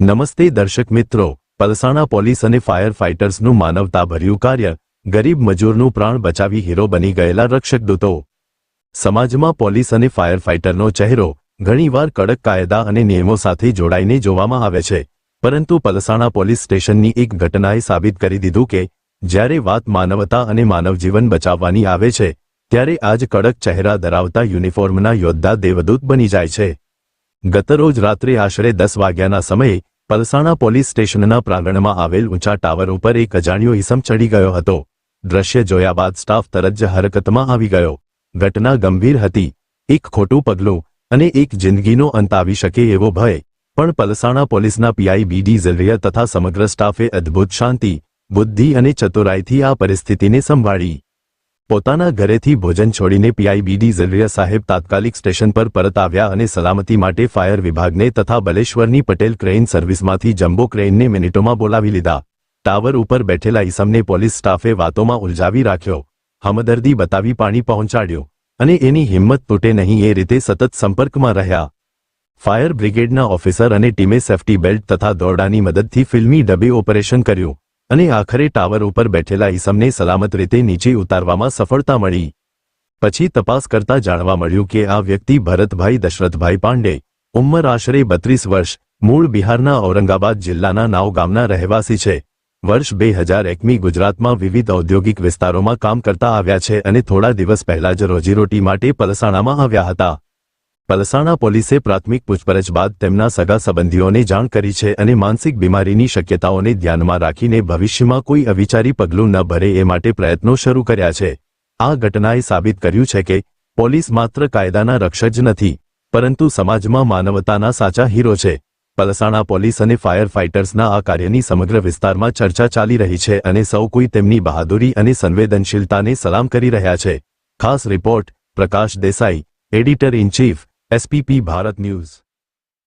નમસ્તે દર્શક મિત્રો, પલસાણા પોલીસ અને ફાયર ફાઇટર્સનું માનવતાભર્યું કાર્ય, ગરીબ મજૂરનું પ્રાણ બચાવી હીરો બની ગયેલા રક્ષક દૂતો સમાજમાં પોલીસ અને ફાયર ફાઇટરનો ચહેરો ઘણીવાર કડક કાયદા અને નિયમો સાથે જોડાઈને જોવામાં આવે છે. પરંતુ પલસાણા પોલીસ સ્ટેશનની એક ઘટનાએ સાબિત કરી દીધું કે, જ્યારે વાત માનવતા અને માનવજીવન બચાવવાની આવે છે, ત્યારે આજ કડક ચહેરા ધરાવતા યુનિફોર્મના યોદ્ધા દેવદૂત બની જાય છે. ગતરોજ રાત્રે આશરે દસ વાગ્યાના સમયે પલસાણા પોલીસ સ્ટેશનના પ્રાંગણમાં આવેલ ઊંચા ટાવર ઉપર એક અજાણ્યો ઇસમ ચડી ગયો હતો. દ્રશ્ય જોયા બાદ સ્ટાફ તરત જ હરકતમાં આવી ગયો. ઘટના ગંભીર હતી. એક ખોટું પગલું અને એક જિંદગીનો અંત આવી શકે એવો ભય. પણ પલસાણા પોલીસના પીઆઈ બીડી ઝલરિયા તથા સમગ્ર સ્ટાફે અદ્ભુત શાંતિ, બુદ્ધિ અને ચતુરાઈથી આ પરિસ્થિતિને સંભાળી. પોતાના ઘરેથી ભોજન છોડીને પીઆઈબીડી ઝરિયા સાહેબ તાત્કાલિક સ્ટેશન પર પરત આવ્યા અને સલામતી માટે ફાયર વિભાગને તથા બલેશ્વરની પટેલ ક્રેઇન સર્વિસમાંથી જમ્બો ક્રેઇનને મિનિટોમાં બોલાવી લીધા. ટાવર ઉપર બેઠેલા ઈસમને પોલીસ સ્ટાફે વાતોમાં ઉલઝાવી રાખ્યો. હમદર્દી બતાવી પાણી પહોંચાડ્યો. અને એની હિંમત તૂટે નહીં એ રીતે સતત સંપર્કમાં રહ્યા. ફાયર બ્રિગેડના ઓફિસર અને ટીમે સેફટી બેલ્ટ તથા દોરડાની મદદથી ફિલ્મી ડબે ઓપરેશન કર્યું. અને આખરે ટાવર ઉપર બેઠેલા ઈસમને સલામત રીતે નીચે ઉતારવામાં સફળતા મળી. પછી તપાસ કરતા જાણવા મળ્યું કે આ વ્યક્તિ ભરતભાઈ દશરથભાઈ પાંડે, ઉંમર આશરે બત્રીસ વર્ષ, મૂળ બિહારના ઔરંગાબાદ જિલ્લાના નાવ ગામના રહેવાસી છે. વર્ષ બે હજાર એકમી ગુજરાતમાં વિવિધ ઔદ્યોગિક વિસ્તારોમાં કામ કરતા આવ્યા છે અને થોડા દિવસ પહેલા જ રોજીરોટી માટે પલસાણામાં આવ્યા હતા. પલસાણા પોલીસે પ્રાથમિક પૂછપરછ બાદ તેમના સગા સંબંધીઓને જાણ કરી છે અને માનસિક બીમારીની શક્યતાઓને ધ્યાનમાં રાખીને ભવિષ્યમાં કોઈ અવિચારી પગલું ન ભરે એ માટે પ્રયત્નો શરૂ કર્યા છે. આ ઘટનાએ સાબિત કર્યું છે કે પોલીસ માત્ર કાયદાના રક્ષક જ નથી, પરંતુ સમાજમાં માનવતાના સાચા હીરો છે. પલસાણા પોલીસ અને ફાયર ફાઇટર્સના આ કાર્યની સમગ્ર વિસ્તારમાં ચર્ચા ચાલી રહી છે અને સૌ કોઈ તેમની બહાદુરી અને સંવેદનશીલતાને સલામ કરી રહ્યા છે. ખાસ report Prakash Desai editor in chief SPP Bharat news